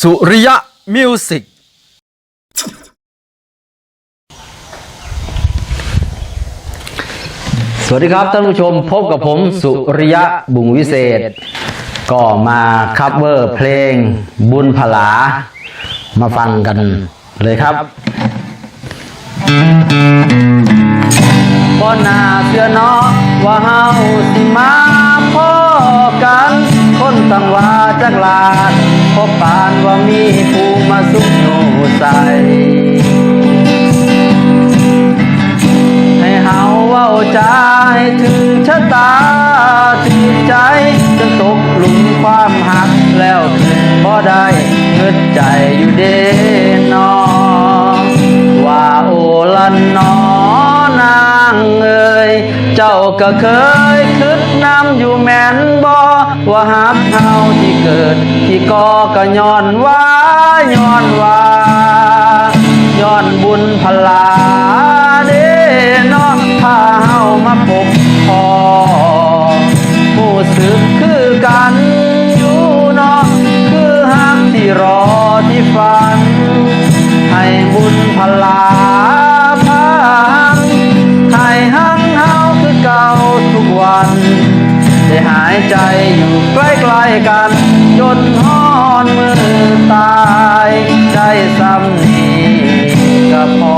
สุริยะมิวสิกสวัสดีครับท่านผู้ชมพบกับผมสุริยะบุงวิเศษ ก็มาคัฟเวอร์เพลงบุญผลา มาฟังกันเลยครับพ่อนาเสือเนาะว่าเฮาสิมาพ่อกัน คนตั้งว่าจักลาดพบปา มีผู้มาสุขโยใสให้เฮาเว้าใจให้ถึงชะตาถึงใจจนตกหลุมความหักแล้วขึ้นบ่ได้เงิดใจอยู่เด้นอว่าโอละนนอนางเอ่ยเจ้าก็เคยคิดน้ำอยู่แม่นบ่ ว่าหักเฮาที่เกิด ที่ก่อก็ย้อนว่าย้อนว่าย้อนบุญพลาเด้น้องพาเฮามาพบพอผู้สึกคือกัน ใจอยู่ใกล้ๆกัน จนหอนมือตายได้ซ้ำนี้ก็พอ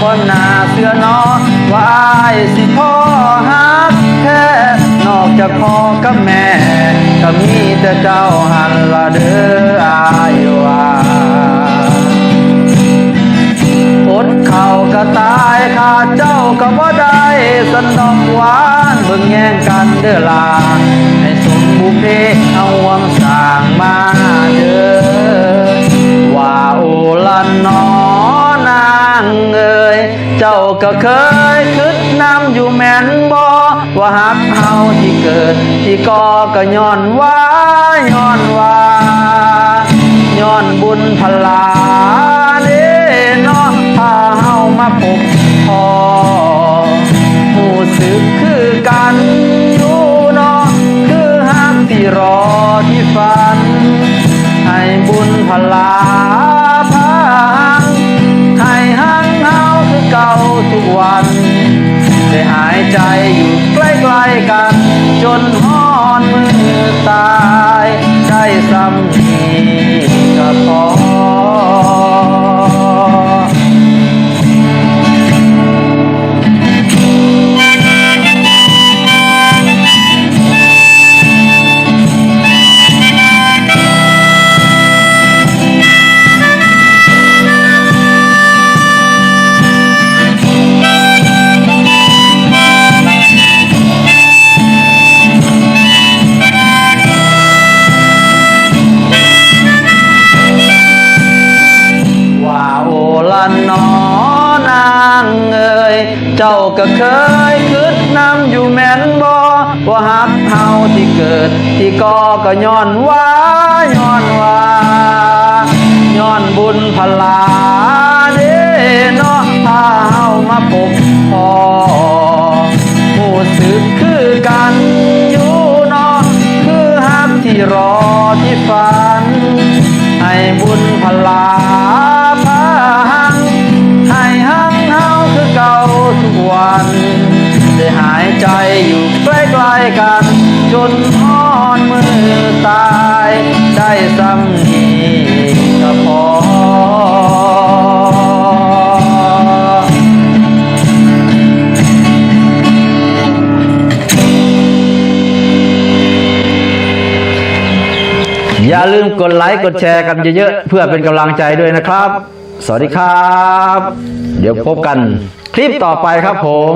บนหน้าเสื้อนอว่าอายสิพ่อฮักแท้นอกจากพ่อกับแม่ ก็มีแต่เจ้าหันละเด้ออาย เขาก็ตายขาดเจ้าก็บ่ได้สนดอกหวานเบิ่งแย่งกันเด้อลาให้สมบุเพเอาวังสร้างมาเด้อว่าโอละนอนางเอ่ยเจ้าก็เคยคิดน้ำอยู่แม่นบ่ว่าหักเฮาที่เกิด ที่ก่อก็ย้อนว่าย้อนว่าย้อนบุญพลา ที่รอที่ฝัน ให้บุญพลาพังให้หังเฮาคือเก่าทุกวัน ได้หายใจอยู่ใกล้ๆกัน จนหอนมือตาย ใช้ซ้ำนี้ก็พอ ก็เคยคิดนำอยู่แม่นบ่ว่าหักเฮาที่เกิด ที่ก่อก็ย้อนว่าย้อนว่าย้อนบุญพลาเด้เนาะพาเฮามาพบพอผู้สึกคือกันอยู่เนาะคือหักที่รอที่ฝัน ให้บุญพลา ใกล้กันจนหอนมือตาย ได้ซ้ำนี้ก็พออย่าลืมกดไลค์กดแชร์กันเยอะๆ เพื่อเป็นกำลังใจด้วยนะครับ สวัสดีครับ เดี๋ยวพบกันคลิปต่อไปครับผม